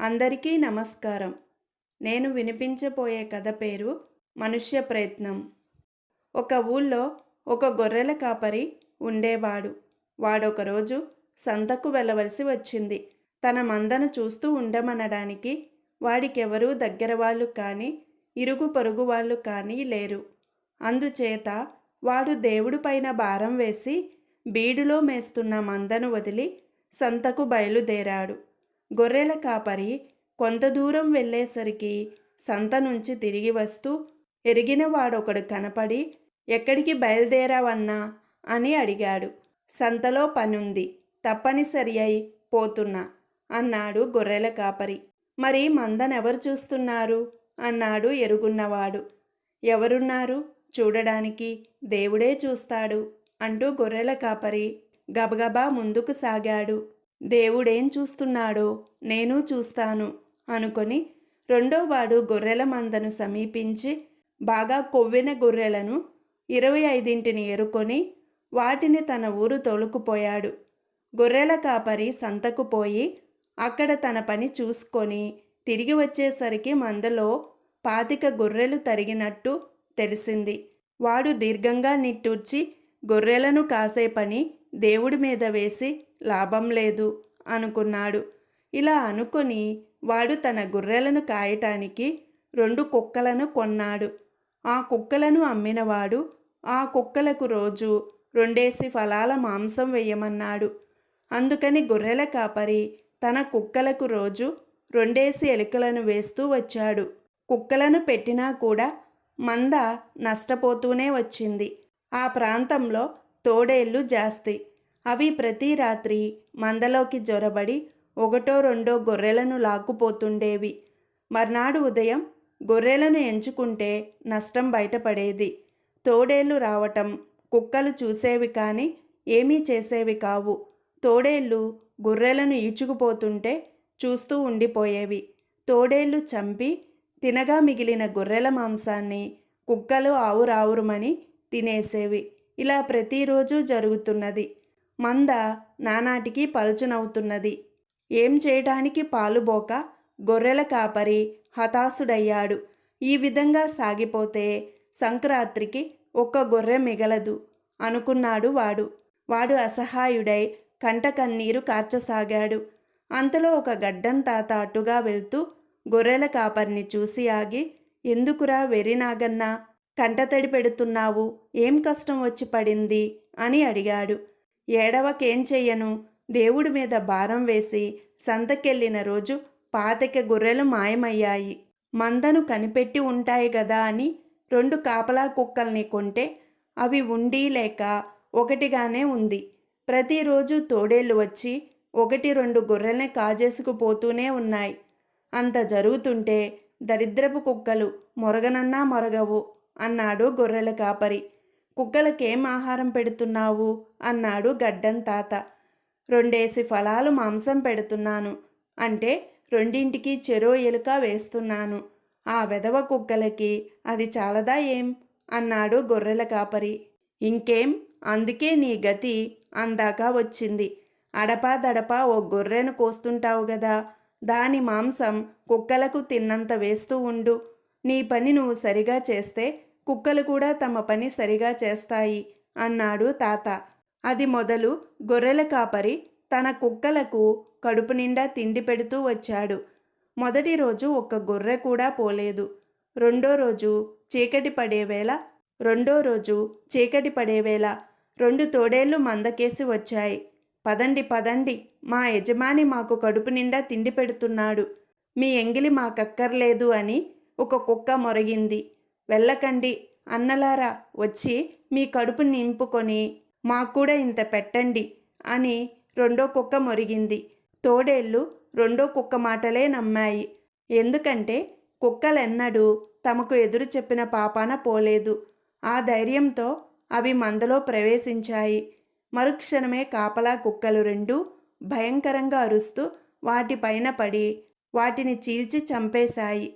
అందరికీ నమస్కారం. నేను వినిపించబోయే కథ పేరు మనుష్య ప్రయత్నం. ఒక ఊళ్ళో ఒక గొర్రెల కాపరి ఉండేవాడు. వాడొక రోజు సంతకు వెళ్ళవలసి వచ్చింది. తన మందను చూస్తూ ఉండమనడానికి వాడికెవరూ దగ్గర వాళ్ళు కానీ ఇరుగు పొరుగు వాళ్ళు కానీ లేరు. అందుచేత వాడు దేవుడి పైన భారం వేసి బీడులో మేస్తున్న మందను వదిలి సంతకు బయలుదేరాడు. గొర్రెల కాపరి కొంత దూరం వెళ్ళేసరికి సంత నుంచి తిరిగి వస్తూ ఎరిగిన వాడొకడు కనపడి ఎక్కడికి బయలుదేరావన్నా? అని అడిగాడు. సంతలో పనుంది తప్పనిసరి అయి పోతున్నా అన్నాడు గొర్రెల కాపరి. మరి మందనెవరు చూస్తున్నారు? అన్నాడు ఎరుగున్నవాడు. ఎవరున్నారు? చూడడానికి దేవుడే చూస్తాడు అంటూ గొర్రెల కాపరి గబగబా ముందుకు సాగాడు. దేవుడేం చూస్తున్నాడో నేను చూస్తాను అనుకొని రెండోవాడు గొర్రెల మందను సమీపించి బాగా కొవ్విన గొర్రెలను ఇరవై ఐదింటిని ఎరుకొని వాటిని తన ఊరు తోలుకుపోయాడు. గొర్రెల కాపరి సంతకు పోయి అక్కడ తన పని చూసుకొని తిరిగి వచ్చేసరికి మందలో పాతిక గొర్రెలు తరిగినట్టు తెలిసింది. వాడు దీర్ఘంగా నిట్టూర్చి గొర్రెలను కాసే పని దేవుడి మీద వేసి లాభం లేదు అనుకున్నాడు. ఇలా అనుకొని వాడు తన గొర్రెలను కాయటానికి రెండు కుక్కలను కొన్నాడు. ఆ కుక్కలను అమ్మినవాడు ఆ కుక్కలకు రోజు రెండేసి ఫలాల మాంసం వేయమన్నాడు అందుకని గొర్రెల కాపరి తన కుక్కలకు రోజు రెండేసి ఎలుకలను వేస్తూ వచ్చాడు. కుక్కలను పెట్టినా కూడా మంద నష్టపోతూనే వచ్చింది. ఆ ప్రాంతంలో తోడేళ్ళు జాస్తి. అవి ప్రతి రాత్రి మందలోకి జొరబడి ఒకటో రెండో గొర్రెలను లాక్కుపోతుండేవి. మర్నాడు ఉదయం గొర్రెలను ఎంచుకుంటే నష్టం బయటపడేది. తోడేళ్ళు రావటం కుక్కలు చూసేవి కానీ ఏమీ చేసేవి కావు. తోడేళ్ళు గొర్రెలను ఈచుకుపోతుంటే చూస్తూ ఉండిపోయేవి. తోడేళ్ళు చంపి తినగా మిగిలిన గొర్రెల మాంసాన్ని కుక్కలు ఆవురావురుమని తినేసేవి. ఇలా ప్రతిరోజు జరుగుతున్నది. మంద నానాటికి పలుచునవుతున్నది. ఏం చేయడానికి పాలుబోక గొర్రెల కాపరి హతాశుడయ్యాడు. ఈ విధంగా సాగిపోతే సంక్రాంతికి ఒక్క గొర్రె మిగలదు అనుకున్నాడు వాడు. వాడు అసహాయుడై కంట కన్నీరు కార్చసాగాడు. అంతలో ఒక గడ్డం తాత అటుగా వెళ్తూ గొర్రెల కాపరిని చూసి ఆగి ఎందుకురా వెరినాగన్నా కంటతడి పెడుతున్నావు? ఏం కష్టం వచ్చి పడింది? అని అడిగాడు. ఏడవకేం చెయ్యను? దేవుడి మీద భారం వేసి సంతకెళ్ళిన రోజు పాతిక గొర్రెలు మాయమయ్యాయి. మందను కనిపెట్టి ఉంటాయి కదా అని రెండు కాపలా కుక్కల్ని కొంటే అవి ఉండి లేక ఒకటిగానే ఉంది. ప్రతిరోజు తోడేళ్ళు వచ్చి ఒకటి రెండు గొర్రెల్ని కాజేసుకుపోతూనే ఉన్నాయి. అంత జరుగుతుంటే దరిద్రపు కుక్కలు మొరగనన్నా మొరగవు అన్నాడు గొర్రెల కాపరి. కుక్కలకేం ఆహారం పెడుతున్నావు? అన్నాడు గడ్డం తాత. రెండేసి ఫలాలు మాంసం పెడుతున్నాను. అంటే రెండింటికి చెరో ఎలుక వేస్తున్నాను. ఆ వెధవ కుక్కలకి అది చాలదా ఏం? అన్నాడు గొర్రెల కాపరి. ఇంకేం? అందుకే నీ గతి అందాక వచ్చింది. అడపా దడపా ఓ గొర్రెను కోస్తుంటావు గదా? దాని మాంసం కుక్కలకు తిన్నంత వేస్తూ ఉండు. నీ పని నువ్వు సరిగా చేస్తే కుక్కలు కూడా తమ పని సరిగా చేస్తాయి అన్నాడు తాత. అది మొదలు గొర్రెల కాపరి తన కుక్కలకు కడుపు నిండా తిండి పెడుతూ వచ్చాడు. మొదటి రోజు ఒక్క గొర్రె కూడా పోలేదు. రెండో రోజు చీకటి పడేవేళ రెండో రోజు చీకటి పడేవేళ రెండు తోడేళ్ళు మందకేసి వచ్చాయి. పదండి పదండి మా యజమాని మాకు కడుపు నిండా తిండి పెడుతున్నాడు. మీ ఎంగిలి మాకక్కర్లేదు అని ఒక కుక్క మొరగింది. వెళ్ళకండి అన్నలారా వచ్చి మీ కడుపు నింపుకొని మాకు కూడా ఇంత పెట్టండి అని రెండో కుక్క మొరిగింది. తోడేళ్ళు రెండో కుక్క మాటలే నమ్మాయి. ఎందుకంటే కుక్కలెన్నడూ తమకు ఎదురు చెప్పిన పాపాన పోలేదు. ఆ ధైర్యంతో అవి మందలో ప్రవేశించాయి. మరుక్షణమే కాపలా కుక్కలు రెండు భయంకరంగా అరుస్తూ వాటిపైన పడి వాటిని చీల్చి చంపేశాయి.